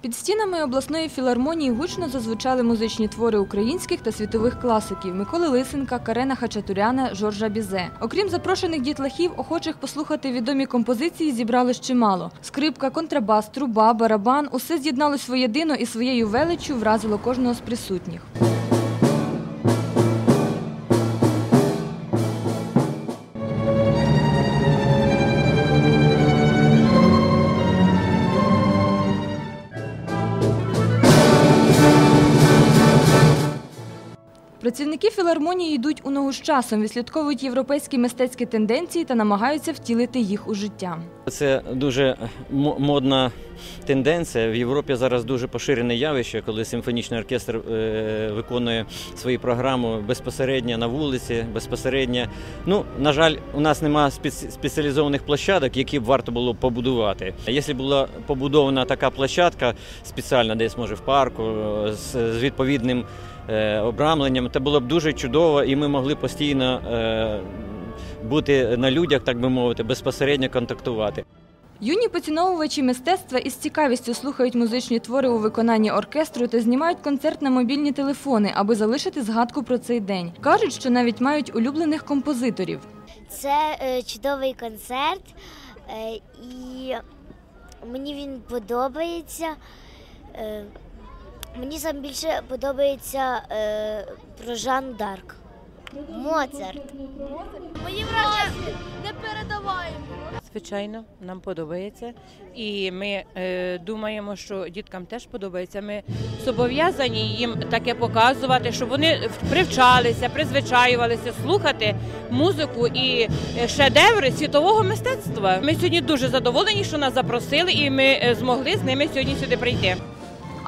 Під стінами обласної філармонії гучно зазвучали музичні твори українських та світових класиків Миколи Лисенка, Карена Хачатуряна, Жоржа Бізе. Окрім запрошених дітлахів, охочих послухати відомі композиції зібралось чимало. Скрипка, контрабас, труба, барабан усе з'єдналось воєдино і своєю величчю вразило кожного з присутніх. Працівники філармонії йдуть у ногу з часом, відслідковують європейські мистецькі тенденції та намагаються втілити їх у життя. Це дуже модна тенденція. В Європі зараз дуже поширене явище, коли симфонічний оркестр е, виконує свою програму безпосередньо на вулиці, безпосередньо. Ну, на жаль, у нас немає спеці- спеціалізованих площадок, які б варто було побудувати. Якщо була побудована така площадка спеціально, десь може в парку, е, з, відповідним обрамленням, це було б дуже чудово, і ми могли постійно. Е, бути на людях, так би мовити, безпосередньо контактувати. Юні поціновувачі мистецтва із цікавістю слухають музичні твори у виконанні оркестру та знімають концерт на мобільні телефони, аби залишити згадку про цей день. Кажуть, що навіть мають улюблених композиторів. Це е, чудовий концерт, е, і мені він подобається. Мені сам більше подобається е, про Жан Дарк. Моцарт. Мої враження не передаваємо. Звичайно, нам подобається, і ми е, думаємо, що діткам теж подобається. Ми зобов'язані їм таке показувати, щоб вони привчалися, призвичаювалися слухати музику і е, шедеври світового мистецтва. Ми сьогодні дуже задоволені, що нас запросили, і ми е, змогли з ними сьогодні сюди прийти.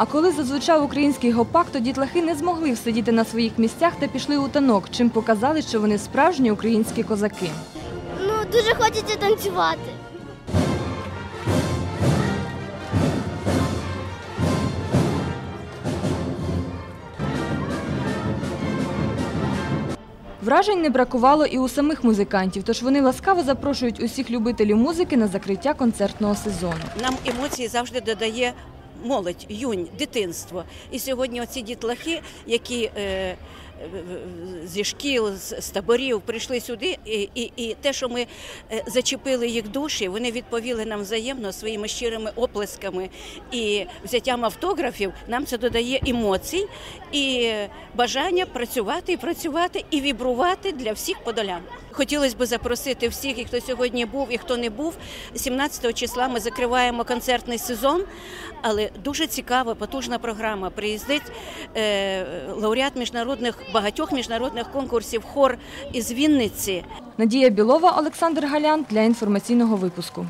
А коли зазвучав український гопак, то дітлахи не змогли всидіти на своїх місцях та пішли у танок, чим показали, що вони справжні українські козаки. Ну, дуже хочеться танцювати. Вражень не бракувало і у самих музикантів, тож вони ласкаво запрошують усіх любителів музики на закриття концертного сезону. Нам емоції завжди додає молодь, юнь, дитинство. І сьогодні оці дітлахи, які е, зі шкіл, з таборів прийшли сюди, і, і, і те, що ми е, зачепили їх душі, вони відповіли нам взаємно своїми щирими оплесками і взяттям автографів. Нам це додає емоцій і бажання працювати і працювати і вібрувати для всіх подолян. Хотілося б запросити всіх, і хто сьогодні був, і хто не був. 17 числа ми закриваємо концертний сезон, але дуже цікава, потужна програма. Приїздить е, лауреат міжнародних багатьох міжнародних конкурсів хор із Вінниці. Надія Білова, Олександр Галян для інформаційного випуску.